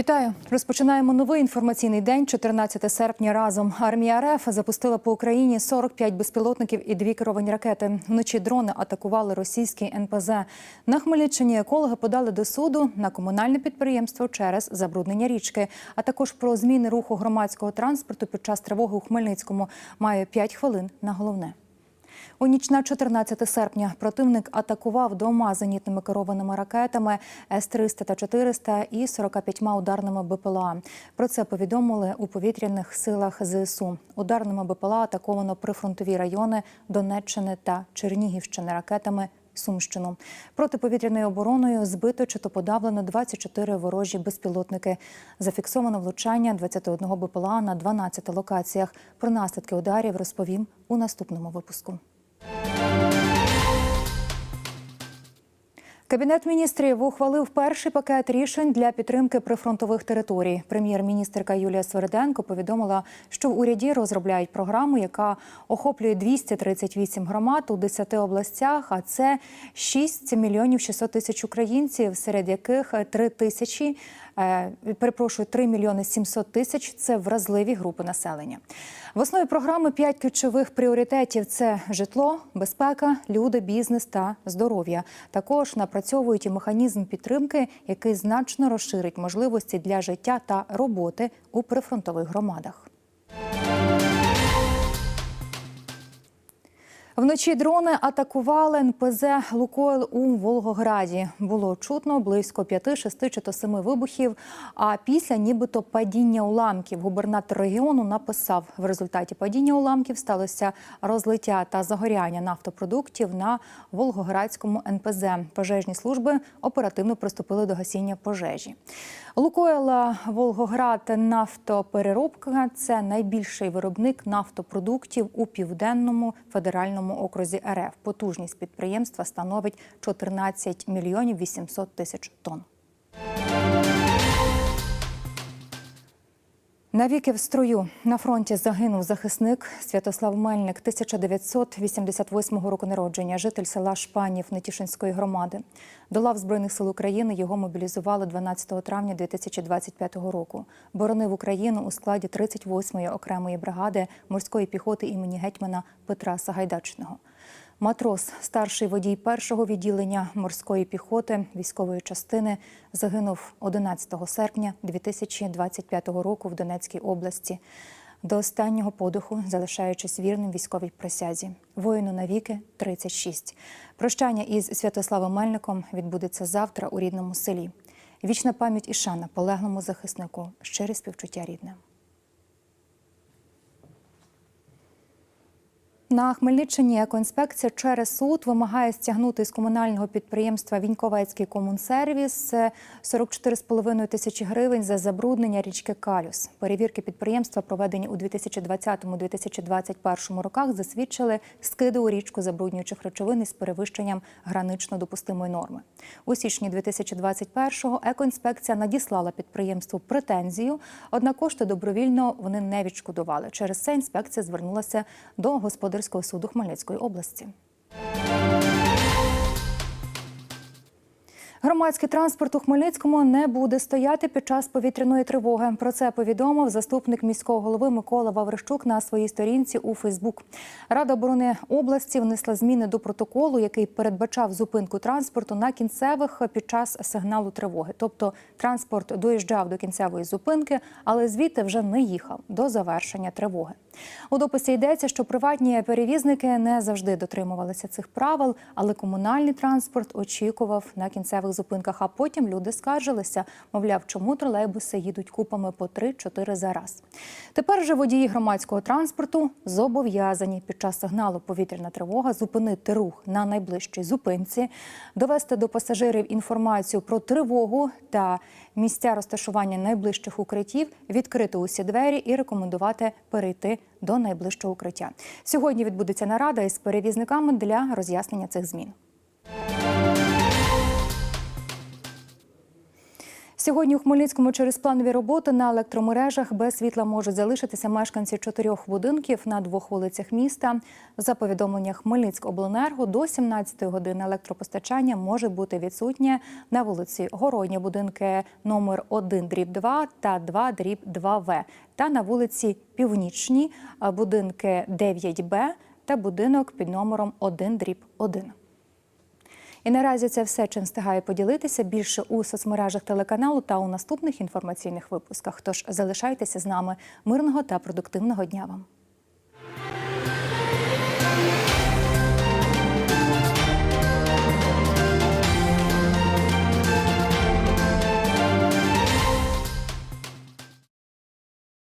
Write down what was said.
Вітаю! Розпочинаємо новий інформаційний день. 14 серпня. Разом армія РФ запустила по Україні 45 безпілотників і дві керовані ракети. Вночі дрони атакували російський НПЗ. На Хмельниччині екологи подали до суду на комунальне підприємство через забруднення річки, а також про зміни руху громадського транспорту під час тривоги у Хмельницькому. Має 5 хвилин на головне. У ніч на 14 серпня противник атакував двома зенітними керованими ракетами С-300 та 400 і 45 ударними БПЛА. Про це повідомили у повітряних силах ЗСУ. Ударними БПЛА атаковано прифронтові райони Донеччини та Чернігівщини ракетами Сумщину. Протиповітряною обороною збито чи то подавлено 24 ворожі безпілотники. Зафіксовано влучання 21 БПЛА на 12 локаціях. Про наслідки ударів розповім у наступному випуску. Кабінет міністрів ухвалив перший пакет рішень для підтримки прифронтових територій. Прем'єр-міністрка Юлія Свериденко повідомила, що в уряді розробляють програму, яка охоплює 238 громад у 10 областях. А це 6 мільйонів 600 тисяч українців, серед яких 3 тисячі. е, Перепрошую, 3 мільйони 700 тисяч це вразливі групи населення. В основі програми п'ять ключових пріоритетів: це житло, безпека, люди, бізнес та здоров'я. Також напрацьовують і механізм підтримки, який значно розширить можливості для життя та роботи у прифронтових громадах. Вночі дрони атакували НПЗ Лукойл у Волгограді. Було чутно близько 5, 6 чи то 7 вибухів. А після нібито падіння уламків. Губернатор регіону написав, в результаті падіння уламків сталося розлиття та загоряння нафтопродуктів на Волгоградському НПЗ. Пожежні служби оперативно приступили до гасіння пожежі. Лукойл Волгоград нафтопереробка це найбільший виробник нафтопродуктів у південному федеральному окрузі РФ. Потужність підприємства становить 14 мільйонів 800 тисяч тонн. Навіки в строю на фронті загинув захисник Святослав Мельник, 1988 року народження, житель села Шпанів Нетішинської громади. До лав Збройних сил України його мобілізували 12 травня 2025 року. Боронив Україну у складі 38-ї окремої бригади морської піхоти імені гетьмана Петра Сагайдачного. Матрос, старший водій першого відділення морської піхоти військової частини, загинув 11 серпня 2025 року в Донецькій області. До останнього подиху, залишаючись вірним військовій присязі. Воїну навіки 36. Прощання із Святославом Мельником відбудеться завтра у рідному селі. Вічна пам'ять і шана полеглому захиснику. Щирі співчуття рідним. На Хмельниччині екоінспекція через суд вимагає стягнути з комунального підприємства Віньковецький комунсервіс 44,5 тисячі гривень за забруднення річки Калюс. Перевірки підприємства, проведені у 2020-2021 роках, засвідчили скиди у річку забруднюючих речовин із перевищенням гранично допустимої норми. У січні 2021-го екоінспекція надіслала підприємству претензію, однак кошти добровільно вони не відшкодували. Через це інспекція звернулася до господарського суду Хмельницької області. Громадський транспорт у Хмельницькому не буде стояти під час повітряної тривоги. Про це повідомив заступник міського голови Микола Ваврищук на своїй сторінці у Фейсбук. Рада оборони області внесла зміни до протоколу, який передбачав зупинку транспорту на кінцевих під час сигналу тривоги. Тобто транспорт доїжджав до кінцевої зупинки, але звідти вже не їхав до завершення тривоги. У дописі йдеться, що приватні перевізники не завжди дотримувалися цих правил, але комунальний транспорт очікував на кінцевих зупинках. А потім люди скаржилися, мовляв, чому тролейбуси їдуть купами по 3-4 за раз. Тепер же водії громадського транспорту зобов'язані під час сигналу повітряна тривога зупинити рух на найближчій зупинці, довести до пасажирів інформацію про тривогу та місця розташування найближчих укриттів, відкрити усі двері і рекомендувати перейти до найближчого укриття. Сьогодні відбудеться нарада із перевізниками для роз'яснення цих змін. Сьогодні у Хмельницькому через планові роботи на електромережах без світла можуть залишитися мешканці чотирьох будинків на двох вулицях міста. За повідомлення Хмельницькобленерго до 17 години електропостачання може бути відсутнє на вулиці Городня, будинки номер 1 дріб 2 та 2 дріб 2 В та на вулиці Північні будинки 9Б та будинок під номером 1 дріб 1. І наразі це все, чим встигаю поділитися більше у соцмережах телеканалу та у наступних інформаційних випусках. Тож залишайтеся з нами мирного та продуктивного дня вам.